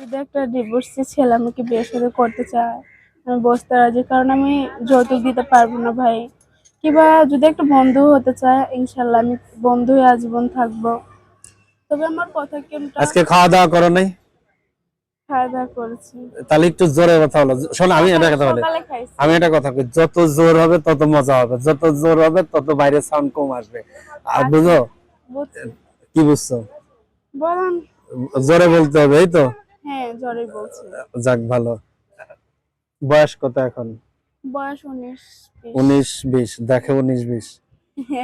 যদি একটা ডিভোর্সি ছেলে আমাকে বিয়ে সাথে করতে চায় আমি বসতে রাজি কারণ আমি যৌতুক দিতে পারব না ভাই। কিংবা যদি একটা বন্ধু হতে চায় ইনশাল্লাহ আমি বন্ধু হয়ে আজীবন থাকব। তবে আমার কথা কেমন আজকে খাওয়া দাওয়া করো নাই? খাওয়া দাওয়া করেছি। তাহলে একটু জোরে কথা বলো। শোনো আমি এটা কথা বলি। আমি এটা কথা কই যত জোর হবে তত মজা হবে। যত জোর হবে তত বাইরে সাউন্ড কম আসবে। আর বুঝো? কি বুঝছ? বলেন। জোরে বলতে হবে এই তো? হ্যাঁ জ্বরে বলছি। যাক ভালো। বয়স কত এখন? বয়স উনিশ বিশ। উনিশ বিশ দেখে উনিশ বিশ।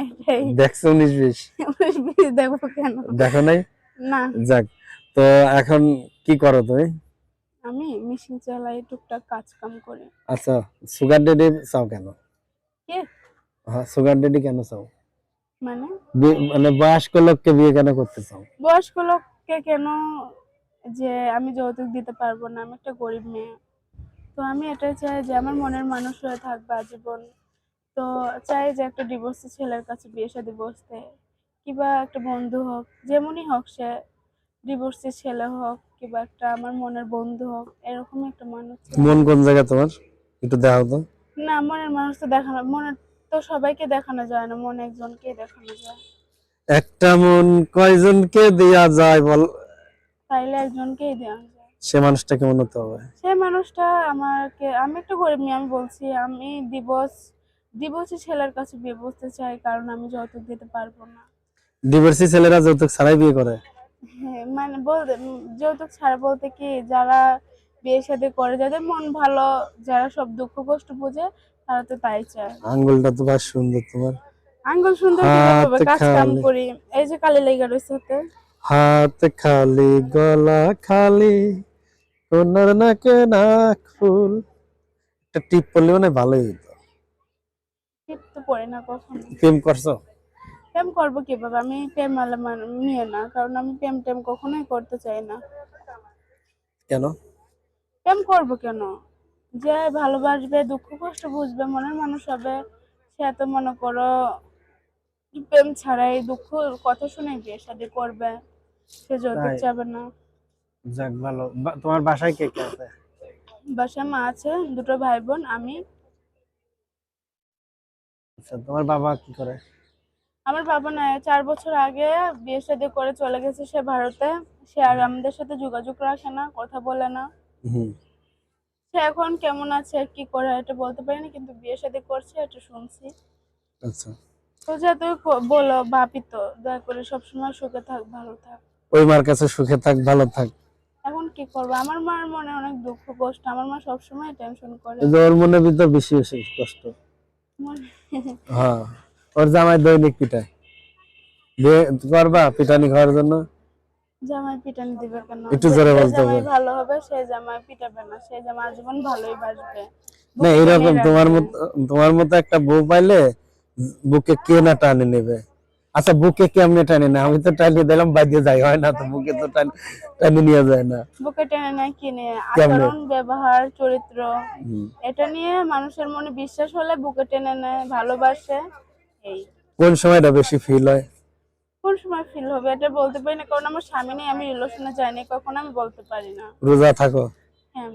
এটাই। দেখছ উনিশ বিশ? উনিশ বিশ দেখব কেন? দেখো নাই? না। যাক তো এখন কি করো তুমি? আমি মেশিন চালাই টুকটাক কাজ কাম করি। আচ্ছা সুগার ডেডি চাও কেন? কে? হ্যাঁ সুগার ডেডি কেন চাও? মানে? মানে বয়স্ক লোককে বিয়ে কেন করতে চাও? বয়স্ক লোককে কেন যে আমি যৌতুক দিতে পারব না আমি একটা গরিব মেয়ে। তো আমি এটাই চাই যে আমার মনের মানুষ হয়ে থাকবে আজীবন। তো চাই যে একটা ডিভোর্সি ছেলের কাছে বিয়ে শাদী বসতে কিংবা একটা বন্ধু হোক যেমনই হোক সে ডিভোর্সি ছেলে হোক কিংবা একটা আমার মনের বন্ধু হোক এরকমই একটা মানুষ। মন কোন জায়গা তোমার? একটু দেখাও তো। না মনের মানুষ তো দেখানো মনের তো সবাইকে দেখানো যায় না মন একজনকে দেখানো যায়। একটা মন কয়জনকে দেয়া যায় বল তাইলে একজনকেই দেওয়া যায়। সে মানুষটা কেমন হতে হবে। সেই মানুষটা আমাকে আমি একটা গরিব মেয়ে আমি বলছি আমি দিবস দিবসী ছেলের কাছে বিয়ে বসতে চাই কারণ আমি যৌতুক দিতে পারব না। ডিভোর্সি ছেলেরা যৌতুক ছাড়াই বিয়ে করে। হ্যাঁ মানে বলতে যৌতুক ছাড়া বলতে কি যারা বিয়ে শাদী করে যাদের মন ভালো যারা সব দুঃখ কষ্ট বোঝে তারা তো তাই চায়। আঙ্গুলটা তো বেশ সুন্দর তোমার। আঙ্গুল সুন্দর কাজ কাম করি। এই যে কালি লেগে রয়েছে হাতে। হাত খালি গলা খালি কোনার নাকে নাক ফুল। একটা টিপ পড়লে মানে ভালোই হতো টিপ তো পড়ে না কখনো। প্রেম করছ? প্রেম করব কীভাবে? আমি প্রেম আলা মান- মেয়ে না কারণ আমি প্রেম টেম কখনোই করতে চাই না। কেন? প্রেম করব কেন? যে ভালোবাসবে দুঃখ কষ্ট বুঝবে মনের মানুষ হবে সে এত মনে করো প্রেম ছাড়াই দুঃখ কথা শুনে বিয়ে শাদী করবে। সে যৌতুক চাবে না। যাক ভালো। তোমার বাসায় কে কে আছে? বাসায় মা আছে দুটো ভাই বোন আমি। আচ্ছা তোমার বাবা কি করে? আমার বাবা না চার বছর আগে বিয়ে শাদী করে চলে গেছে সে ভারতে। সে আর আমাদের সাথে যোগাযোগ রাখে না কথা বলে না। সে এখন কেমন আছে কি করে এটা বলতে পারি না কিন্তু বিয়ে শাদী করছে এটা শুনছি। আচ্ছা। তো যা ক- বলো বাপি তো দয়া করে সবসময় সুখে থাক ভালো থাক। ওই মার কাছে সুখে থাক ভালো থাক। এখন কি করব? আমার মার মনে অনেক দুঃখ কষ্ট। আমার মা সবসময় টেনশন করে। ওর মনের ভিতর বেশি বেশি কষ্ট। হ্যাঁ ওর জামাই দৈনিক পিটায়। করবা পিটানি খাওয়ার জন্য? জামাই পিটানি দিবে কেন? একটু জোরে বলতে হবে। ভালো হবে সে জামাই পিটাবে না। সে জামাই আজীবন ভালোই বাসবে না এরকম তোমার। মতো তোমার মতো একটা বউ পাইলে বুকে কে না টানে নেবে? আচ্ছা বুকে কেমনে টানে না? আমি তো টানিয়ে দিলাম বাইরে যাই হয় না? তো বুকে তো টান- টানে নিয়ে যায় না। বুকে টেনে নেয় কিনে? আচরণ ব্যবহার চরিত্র এটা নিয়ে মানুষের মনে বিশ্বাস হলে বুকে টেনে নেয় ভালোবাসে এই। কোন সময়টা বেশি ফিল হয়? কোন সময় ফিল হবে? এটা বলতে পারি না কারণ আমার স্বামী নেই আমি রিলেশনে যাইনি কখনো আমি বলতে পারি না। রোজা থাকো? হ্যাঁ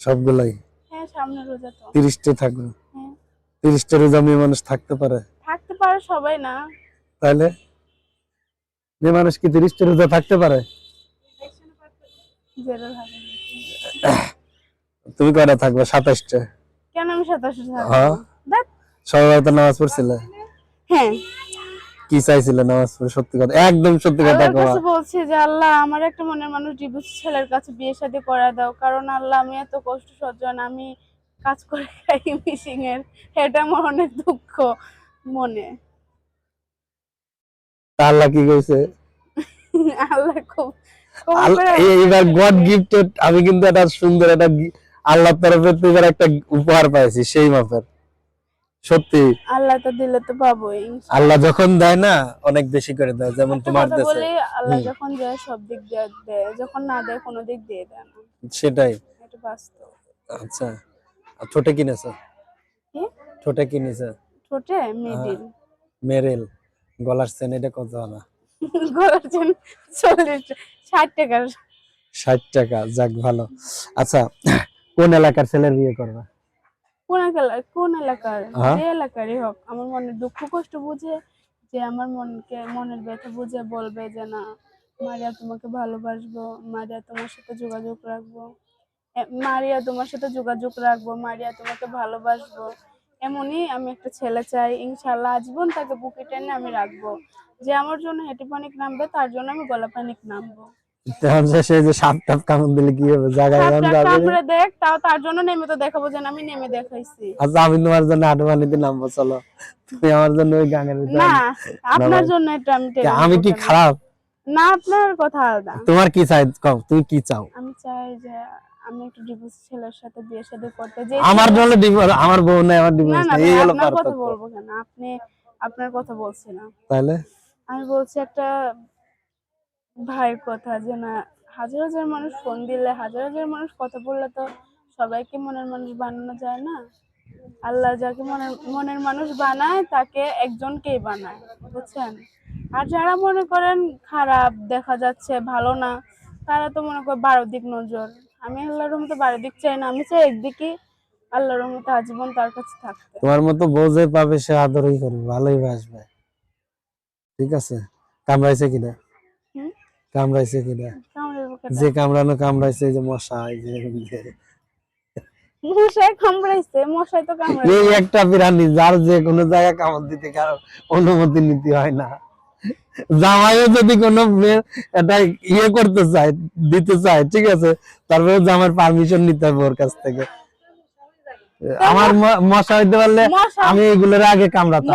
সবগুলাই? হ্যাঁ সামনে রোজা তো। তিরিশটা থাকো। হ্যাঁ। তিরিশটা রোজা মেয়ে মানুষ থাকতে পারে? থাকতে পারে সবাই না। তাহলে মেয়ে মানুষ কি তিরিশটা রোজা থাকতে পারে? তুমি কয়টা থাকবে? সাতাশটা। কেন আমি হ্যাঁ। সবাই তো নামাজ পড়ছিলে? হ্যাঁ। কি চাইছিলে নামাজ পড়ে? সত্যি কথা। একদম সত্যি কথা কাছে বলছি যে আল্লাহ আমার একটা মনের মানুষ ডিভোর্স ছেলের কাছে বিয়ে শাদী করে দাও। কারণ আল্লাহ আমি এত কষ্ট সহ্জন আমি কাজ করে খাই মিশিং এর এটা আমার অনেক দুঃখ মনে। আল্লাহ কি কইছে আল্লাহ খুব এইবার গড গিফটেড আমি কিন্তু একটা সুন্দর একটা আল্লাহর তরফে এবার একটা উপহার পাইছি সেই মাপের। সত্যি। আল্লাহ তো দিলে তো পাবোই। আল্লাহ যখন দেয় না অনেক বেশি করে দেয় যেমন তোমার দেশে। বলি আল্লাহ যখন দেয় সব দিক দিয়ে দেয়। যখন না দেয় কোনো দিক দিয়ে দেয় না। সেটাই। এটা বাস্তব। আচ্ছা। আর ছোটে কিনেছো? কি? ছোটে কিনেছে? ছোটে? মিডিল মেরেল। গলার চেন এটা কত না গলার চেন চল্লিশ ষাট টাকার। ষাট টাকা যাক ভালো। আচ্ছা কোন এলাকার ছেলের বিয়ে করবা? কোন এলাকার কোন এলাকার? হ্যাঁ? যে এলাকারই হোক আমার মনের দুঃখ কষ্ট বুঝে যে আমার মনকে মনের ব্যথা বুঝে বলবে যে না মারিয়া তোমাকে ভালোবাসবো মারিয়া তোমার সাথে যোগাযোগ রাখব মারিয়া তোমার সাথে যোগাযোগ রাখব মারিয়া তোমাকে ভালোবাসবো। এমনই আমি একটা ছেলে চাই ইনশাল্লাহ আজীবন তাকে বুকে টেনে আমি রাখব। যে আমার জন্য হেঁটে পানিক নামবে তার জন্য আমি গলা পানিক নামবো। তখন যে সাপ টাপ কামড় দিলে কি হবে? জায়গায় এখন সাপটা যাবে? কামড়ে দেখ তাও তার জন্য নেমে তো দেখাবো যে আমি নেমে দেখাইছি। আচ্ছা আমি তোমার জন্য আটমানিতে নামবো চলো। তুমি আমার জন্য ওই গাঙের ভিতরে না আপনার জন্য এটা আমি আমি কি খারাপ? না আপনার কথা আলাদা। তোমার কি চাই? তুমি কি চাও? আমি চাই যে আমি একটা ডিভোর্স ছেলের সাথে বিয়ে শাদী করতে যে আমার জন্য ডিভোর্স আমার বউ নাই আমার না ডিভোর্স না এই হলো আপনার কথা বলব কেন? আপনি আপনার কথা বলছি না। তাহলে? আমি বলছি একটা ভাইয়ের কথা যে না হাজার হাজার মানুষ ফোন দিলে হাজার হাজার মানুষ কথা বললে তো সবাইকে মনের মানুষ বানানো যায় না। আল্লাহ যাকে মনের মনের মানুষ বানায় তাকে একজনকেই বানায় বুঝছেন? আর যারা মনে করেন খারাপ দেখা যাচ্ছে ভালো না তারা তো মনে করে বারো দিক নজর। আমি আল্লাহর রহমতে বারো দিক চাই না আমি চাই একদিকে আল্লাহর রহমতে আজীবন তার কাছে থাকতে। তোমার মতো বউ যে পাবে সে আদরই করবে ভালোই বাসবে। ঠিক আছে? কামড়াইছে কিনা? হুম? কামড়াইছে কিনা? যে কামড়ানো কামড়াইছে যে মশা এই যে। মশাই কামড়াইছে মশাই তো কামড়াইছে। এই একটা প্রাণী যার যে কোনো জায়গায় কামড় দিতে কারও অনুমতি নিতে হয় না। জামাইও যদি কোনো এটা ইয়ে করতে চায় দিতে চায় ঠিক আছে তারপরে জামাইয়ের পারমিশন নিতে হবে ওর কাছ থেকে। আমার মশা হইতে পারলে আমি এগুলোর আগে কামড়াতাম।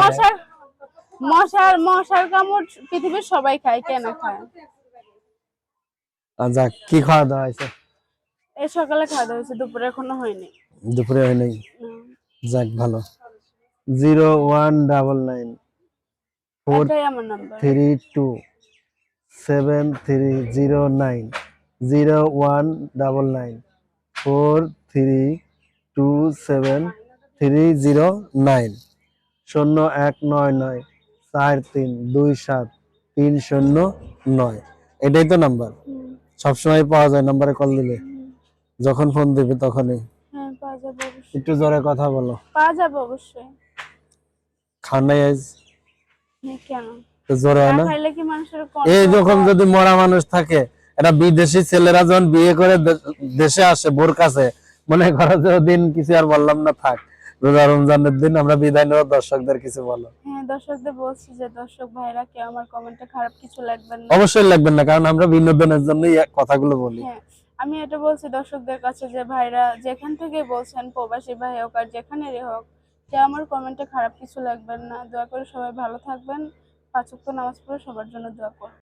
মশার মশার কামড় পৃথিবীর সবাই খায় কেন খায়? যাক কি খাওয়া দাওয়া হয়েছে? এই সকালে খাওয়া দাওয়া হয়েছে দুপুরে এখনও হয়নি। দুপুরে হয় নাই না। যাক ভালো। Zero one double nine. Four three two seven three zero nine zero one double nine four three two seven three zero nine শূন্য এক নয় নয় চার তিন দুই সাত তিন শূন্য নয়। এটাই তো নাম্বার সবসময় পাওয়া যায় নাম্বারে কল দিলে। যখন ফোন দিবে তখনই। হ্যাঁ একটু জোরে কথা বলো। পাওয়া যাবে অবশ্যই। তো জোরে হয় না না? খাইলে কি মানুষের এই control যখন? যদি মরা মানুষ থাকে এটা বিদেশি ছেলেরা যখন বিয়ে করে দেশে আসে বোর কাছে মনে করো যে দিন কিছু আর বললাম না থাক। রোজা রমজানের দিন আমরা বিদায় নেওয়া দর্শকদের কিছু বলো। হ্যাঁ দর্শকদের বলছি যে দর্শক ভাইরা কেউ আমার কমেন্টে খারাপ কিছু লাগবেন না। অবশ্যই লাগবেন না কারণ আমরা বিনোদনের জন্য কথাগুলো বলি। হ্যাঁ আমি এটা বলছি দর্শকদের কাছে যে ভাইরা যেখান থেকে বলছেন প্রবাসী ভাই হোক আর যেখানেরই হোক যে আমার কমেন্টে খারাপ কিছু লাগবেন না, দয়া করে সবাই ভালো থাকবেন। পাঁচক্য নামাজ পড়ে সবার জন্য দোয়া করবেন